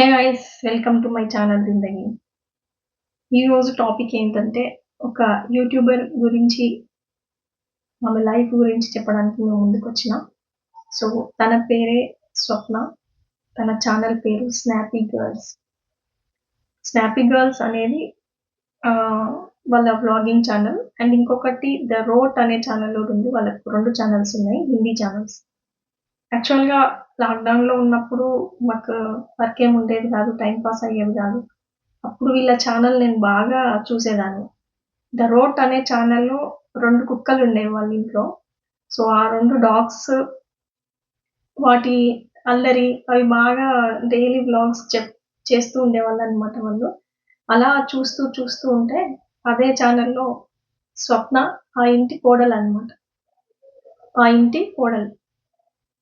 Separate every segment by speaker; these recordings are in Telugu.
Speaker 1: Hey ice welcome to my channel Zindagi ఈరోజు టాపిక్ ఏంటంటే ఒక యూట్యూబర్ గురించి ఆమె లైఫ్ గురించి చెప్పడానికి మేము ముందుకు వచ్చిన. సో తన పేరే స్వప్న తన ఛానల్ పేరు స్నాపీ గర్ల్స్ స్నాపీ గర్ల్స్ అనేది వాళ్ళ వ్లాగింగ్ ఛానల్ అండ్ ఇంకొకటి ద రోట్ అనే ఛానల్ ఉంది. వాళ్ళకి రెండు ఛానల్స్ ఉన్నాయి హిందీ ఛానల్స్ యాక్చువల్గా లాక్డౌన్లో ఉన్నప్పుడు మాకు వర్క్ ఏమి ఉండేది కాదు టైం పాస్ అయ్యేది కాదు. అప్పుడు వీళ్ళ ఛానల్ నేను బాగా చూసేదాన్ని. ద రోట్ అనే ఛానల్లో రెండు కుక్కలు ఉండేవి వాళ్ళ ఇంట్లో. సో ఆ రెండు డాగ్స్ వాటి అల్లరి అవి బాగా డైలీ బ్లాగ్స్ చెప్ చేస్తూ ఉండేవాళ్ళు అనమాట వాళ్ళు. అలా చూస్తూ చూస్తూ ఉంటే అదే ఛానల్లో స్వప్న ఆ ఇంటి కోడలు అనమాట ఆ ఇంటి కోడలు.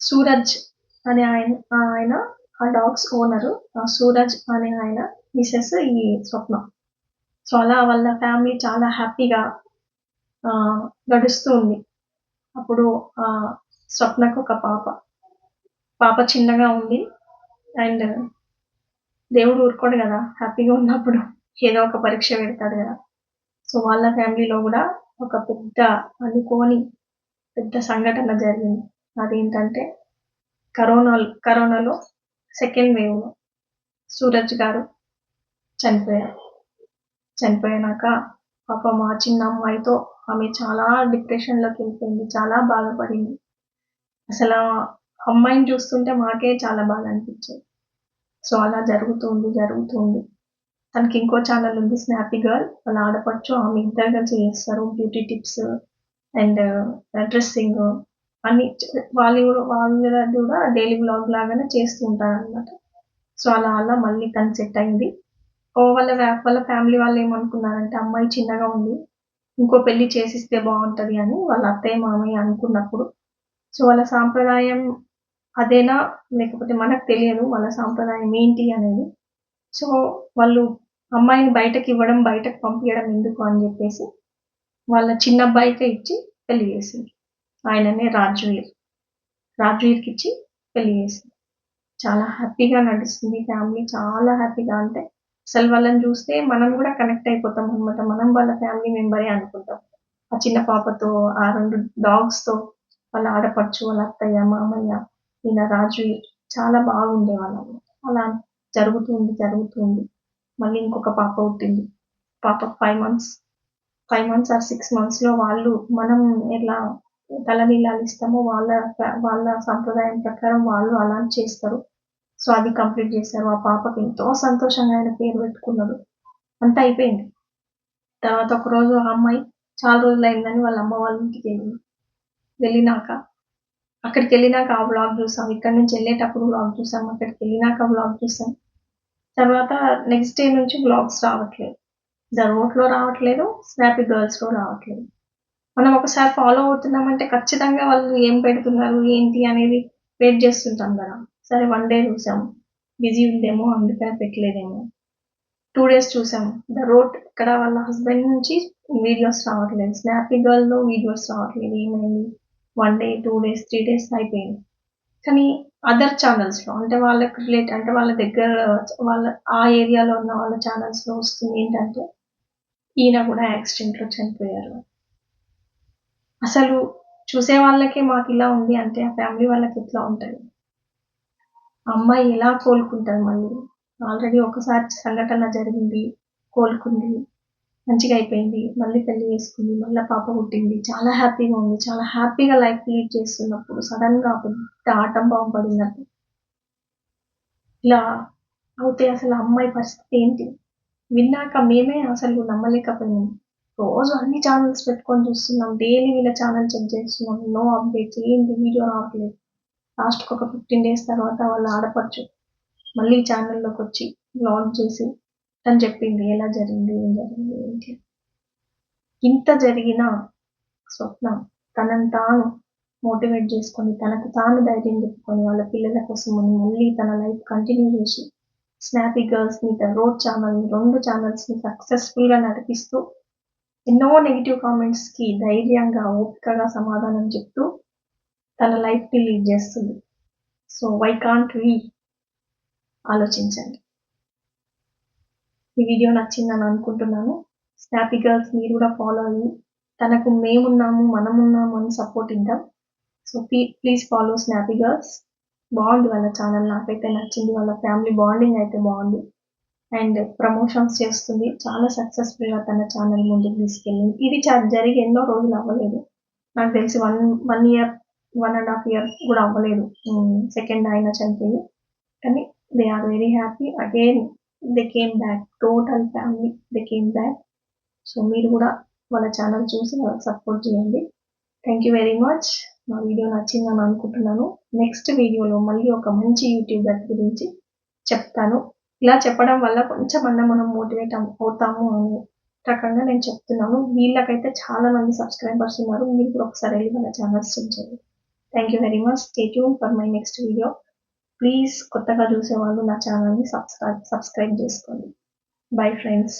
Speaker 1: సూరజ్ అనే ఆయన ఆయన ఆ డాగ్స్ ఓనరు ఆ సూరజ్ అనే ఆయన మిసెస్ ఈ స్వప్న. సో అలా వాళ్ళ ఫ్యామిలీ చాలా హ్యాపీగా ఆ, గడుస్తూ ఉంది. అప్పుడు ఆ స్వప్నకు ఒక పాప. పాప చిన్నగా ఉంది. అండ్ దేవుడు ఊరుకోడు కదా హ్యాపీగా ఉన్నప్పుడు ఏదో ఒక పరీక్ష పెడతాడు కదా. సో వాళ్ళ ఫ్యామిలీలో కూడా ఒక పెద్ద అనుకోని పెద్ద సంఘటన జరిగింది. అదేంటంటే కరోనా కరోనాలో సెకండ్ వేవ్లో సూరజ్ గారు చనిపోయారు. చనిపోయాక పాప మా చిన్న అమ్మాయితో ఆమె చాలా డిప్రెషన్లోకి వెళ్ళిపోయింది చాలా బాధపడింది. అసలు అమ్మాయిని చూస్తుంటే మాకే చాలా బాధ అనిపించేది. సో అలా జరుగుతుంది జరుగుతుంది తనకి ఇంకో ఛానల్ ఉంది స్నాపీ గర్ల్ వాళ్ళ ఆడపడుచు ఆమె ఇద్దరు కలిసి చేస్తారు beauty tips and uh, dressing అన్ని వాళ్ళు కూడా వాళ్ళ కూడా డైలీ బ్లాగ్ లాగానే చేస్తూ ఉంటారు అనమాట సో అలా అలా మళ్ళీ తను సెట్ అయింది. ఓ వాళ్ళ వాళ్ళ ఫ్యామిలీ వాళ్ళు ఏమనుకున్నారంటే అమ్మాయి చిన్నగా ఉంది ఇంకో పెళ్ళి చేసిస్తే బాగుంటది అని వాళ్ళ అత్తయ్య మామయ్య అనుకున్నప్పుడు. సో వాళ్ళ సాంప్రదాయం అదేనా? లేకపోతే మనకు తెలియదు వాళ్ళ సాంప్రదాయం ఏంటి అనేది. సో వాళ్ళు అమ్మాయిని బయటకి ఇవ్వడం బయటకు పంపించడం ఎందుకు అని చెప్పేసి వాళ్ళ చిన్న అబ్బాయికే ఇచ్చి పెళ్ళి చేసింది ఆయననే రాజ్వీర్. రాజ్వీర్కి ఇచ్చి పెళ్ళి చేసింది. చాలా హ్యాపీగా నడుస్తుంది ఫ్యామిలీ. చాలా హ్యాపీగా అంటే అసలు వాళ్ళని చూస్తే మనం కూడా కనెక్ట్ అయిపోతాం అనమాట మనం వాళ్ళ ఫ్యామిలీ మెంబరే అనుకుంటాం. ఆ చిన్న పాపతో ఆ రెండు డాగ్స్తో తో వాళ్ళ ఆడపడుచు వాళ్ళ అత్తయ్య మామయ్య ఈయన రాజు చాలా బాగుండే వాళ్ళం అలా జరుగుతుంది జరుగుతుంది మళ్ళీ ఇంకొక పాప పుట్టింది. పాప five months. Five months or six మంత్స్లో వాళ్ళు మనం ఎలా తలనీలాలు ఇస్తామో వాళ్ళ వాళ్ళ సంప్రదాయం ప్రకారం వాళ్ళు అలా చేస్తారు. సో అది కంప్లీట్ చేశారు. ఆ పాపకి ఎంతో సంతోషంగా ఆయన పేరు పెట్టుకున్నారు అంతా అయిపోయింది. తర్వాత ఒక రోజు ఆ అమ్మాయి చాలా రోజులు అయిందని వాళ్ళ అమ్మ వాళ్ళ ఇంటికి వెళ్ళింది. వెళ్ళినాక అక్కడికి వెళ్ళినాక ఆ బ్లాగ్ చూసాం. ఇక్కడ నుంచి వెళ్ళేటప్పుడు వ్లాగ్ చూసాం. అక్కడికి వెళ్ళినాక బ్లాగ్ చూసాం. తర్వాత నెక్స్ట్ డే నుంచి బ్లాగ్స్ రావట్లేదు. ద రోడ్లో రావట్లేదు. స్నాపీ గర్ల్స్లో రావట్లేదు. మనం ఒకసారి ఫాలో అవుతున్నామంటే ఖచ్చితంగా వాళ్ళు ఏం పెడుతున్నారు ఏంటి అనేది వెయిట్ చేస్తుంటాం కదా. సరే వన్ డే చూసాం. బిజీ ఉందేమో అందుకని పెట్టలేదేమో. టూ డేస్ చూసాం. ద రోడ్ ఇక్కడ వాళ్ళ హస్బెండ్ నుంచి వీడియోస్ రావట్లేదు. స్నాపీ గర్ల్లో వీడియోస్ రావట్లేదు. ఏమైంది? One day two days three days అయిపోయింది. కానీ అదర్ ఛానల్స్లో అంటే వాళ్ళకి రిలేట్ అంటే వాళ్ళ దగ్గర వాళ్ళ ఆ ఏరియాలో ఉన్న వాళ్ళ ఛానల్స్లో వస్తుంది ఏంటంటే ఈయన కూడా యాక్సిడెంట్లో చనిపోయారు. అసలు చూసే వాళ్ళకే మాకు ఇలా ఉంది అంటే ఆ ఫ్యామిలీ వాళ్ళకి ఎట్లా ఉంటుంది? అమ్మాయి ఎలా కోలుకుంటుంది మళ్ళీ? ఆల్రెడీ ఒకసారి సంఘటన జరిగింది కోలుకుంది మంచిగా అయిపోయింది మళ్ళీ పెళ్ళి చేసుకుంది మళ్ళీ పాప పుట్టింది. చాలా హ్యాపీగా ఉంది. చాలా హ్యాపీగా లైఫ్ లీడ్ చేస్తున్నప్పుడు సడన్గా పెద్ద ఆటం బాంబు పడినట్టు ఇలా అవుతే అసలు అమ్మాయి పరిస్థితి ఏంటి? విన్నాక మేమే అసలు నమ్మలేకపోయాము రోజు అన్ని ఛానల్స్ పెట్టుకొని చూస్తున్నాం. డైలీ వీళ్ళ ఛానల్ చెక్ చేస్తున్నాం. నో అప్డేట్స్ ఏంటి? వీడియో రావట్లేదు. లాస్ట్కి ఒక ఫిఫ్టీన్ డేస్ తర్వాత వాళ్ళు ఆడపడచ్చు మళ్ళీ ఛానల్లోకి వచ్చి బ్లాగ్ చేసి తను చెప్పింది ఎలా జరిగింది ఏం జరిగింది ఏంటి? ఇంత జరిగిన స్వప్న తనని తాను మోటివేట్ చేసుకొని తనకు తాను ధైర్యం చెప్పుకొని వాళ్ళ పిల్లల కోసం అని మళ్ళీ తన లైఫ్ కంటిన్యూ చేసి స్నాపీ గర్ల్స్ని ద రోడ్ ఛానల్ రెండు ఛానల్స్ని ని నడిపిస్తూ ఎన్నో నెగిటివ్ కామెంట్స్కి ధైర్యంగా ఓపికగా సమాధానం చెప్తూ తన లైఫ్ని లీడ్ చేస్తుంది. సో వై కాంట్ వి ఆలోచించండి. ఈ వీడియో నచ్చిందని అనుకుంటున్నాను. స్నాపీ గర్ల్స్ మీరు కూడా ఫాలో అయ్యి తనకు మేమున్నాము మనమున్నాము అని సపోర్ట్ ఇద్దాం. So please follow snappy girls బాగుంది వాళ్ళ ఛానల్ నాకైతే నచ్చింది. వాళ్ళ ఫ్యామిలీ బాండింగ్ అయితే బాగుంది. అండ్ ప్రమోషన్స్ చేస్తుంది. చాలా సక్సెస్ఫుల్గా తన ఛానల్ ముందుకు తీసుకెళ్ళింది ఇది జరిగి ఎన్నో రోజులు అవ్వలేదు. నాకు తెలిసి one one year one and half year కూడా అవ్వలేదు. సెకండ్ ఆయన చనిపోయి. కానీ they are very happy again they came back total family they came back so మీరు కూడా వాళ్ళ ఛానల్ చూసి సపోర్ట్ చేయండి. థ్యాంక్ యూ వెరీ మచ్ నా వీడియో నచ్చిందని అనుకుంటున్నాను. నెక్స్ట్ వీడియోలో మళ్ళీ ఒక మంచి యూట్యూబర్ గురించి చెప్తాను. ఇలా చెప్పడం వల్ల కొంచెం అన్న మనం మోటివేట్ అవుతాము అని రకంగా నేను చెప్తున్నాను. వీళ్ళకైతే చాలా మంది సబ్స్క్రైబర్స్ ఉన్నారు. మీరు కూడా ఒకసారి వెళ్ళి మన ఛానల్స్ చూడండి. Thank you very much stay tuned for my next video please కొత్తగా చూసేవాళ్ళు నా ఛానల్ని సబ్స్క్రైబ్ సబ్స్క్రైబ్ చేసుకోండి. Bye friends